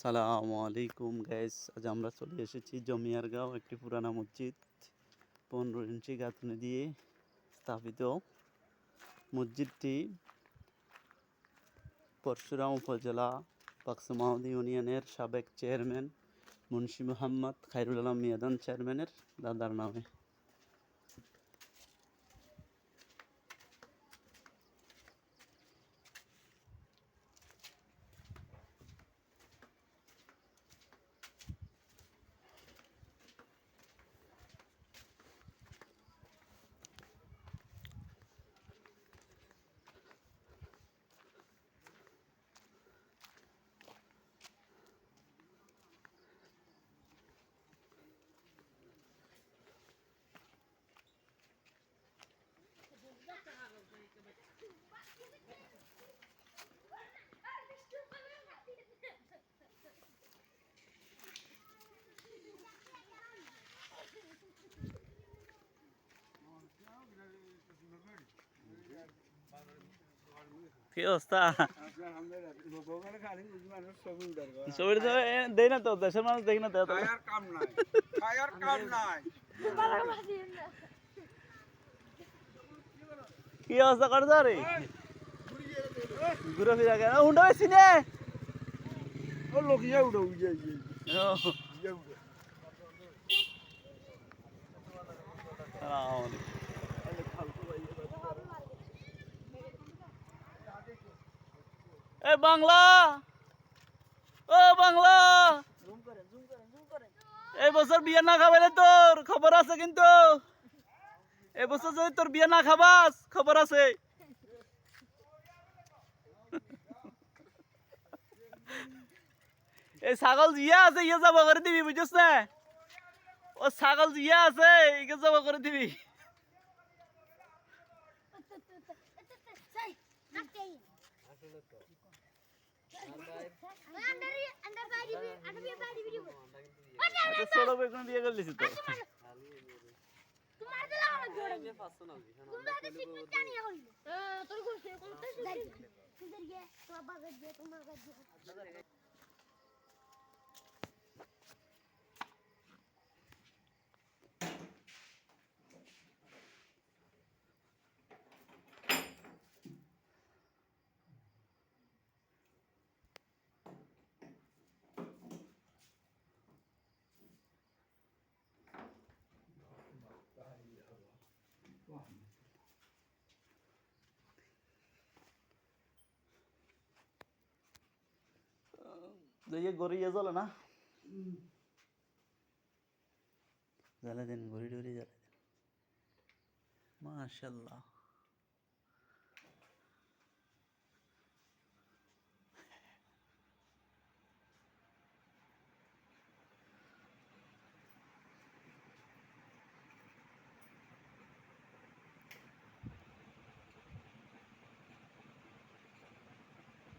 সালামু আলাইকুম গ্যাস আজ আমরা চলে এসেছি জমিয়ারগাঁও একটি পুরানা মসজিদ, পনেরো ইঞ্চি গাঁথনি দিয়ে স্থাপিত। মসজিদটি পরশুরাম উপজেলা, পাকসমাউদ ইউনিয়নের সাবেক চেয়ারম্যান মুন্সি মোহাম্মদ খাইরুল আলম মিয়াদান চেয়ারম্যানের দাদার নামে। কি অবস্থা? ছবিটা তো দেই না তো দেশের মানুষ দেখি না তো কি অবস্থা করছ রে? ঘুরে ফিরে গেল। উন্ডা বেশি নে। লোক ইয়া ইয়া এ বাংলা, ও বাংলা। এই বছর বিয়ে না খাবাইলে তোর, খবর আছে কিন্তু। এই বছর যদি তোর বিয়ে না খাবাস, খবর আছে। এই ছাগল জিয়া আছে ইয়ে যাব করে দিবি বুঝছিস না? ও ছাগল জিয়া আছে ইকে যাব করে দিবি। এটা ছোট তোমার বিয়ে করলিস তো দেখে গড়ি ইয়ে জ্বলে না? জ্বালা দেন গড়ি ডরি জ্বালা দেন। মাশাল্লাহ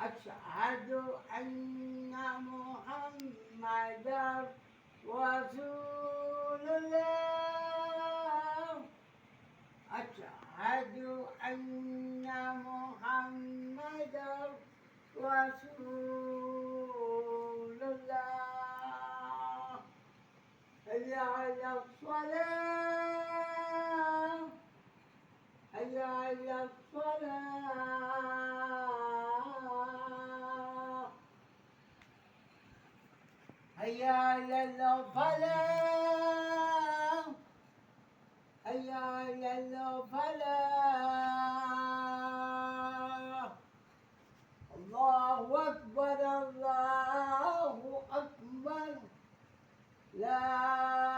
أشهد أن محمدا رسول الله. أشهد أن محمدا رسول الله. حي على الصلاة. حي على الصلاة. هيا للفلاح هيا للفلاح الله أكبر الله أكبر. لا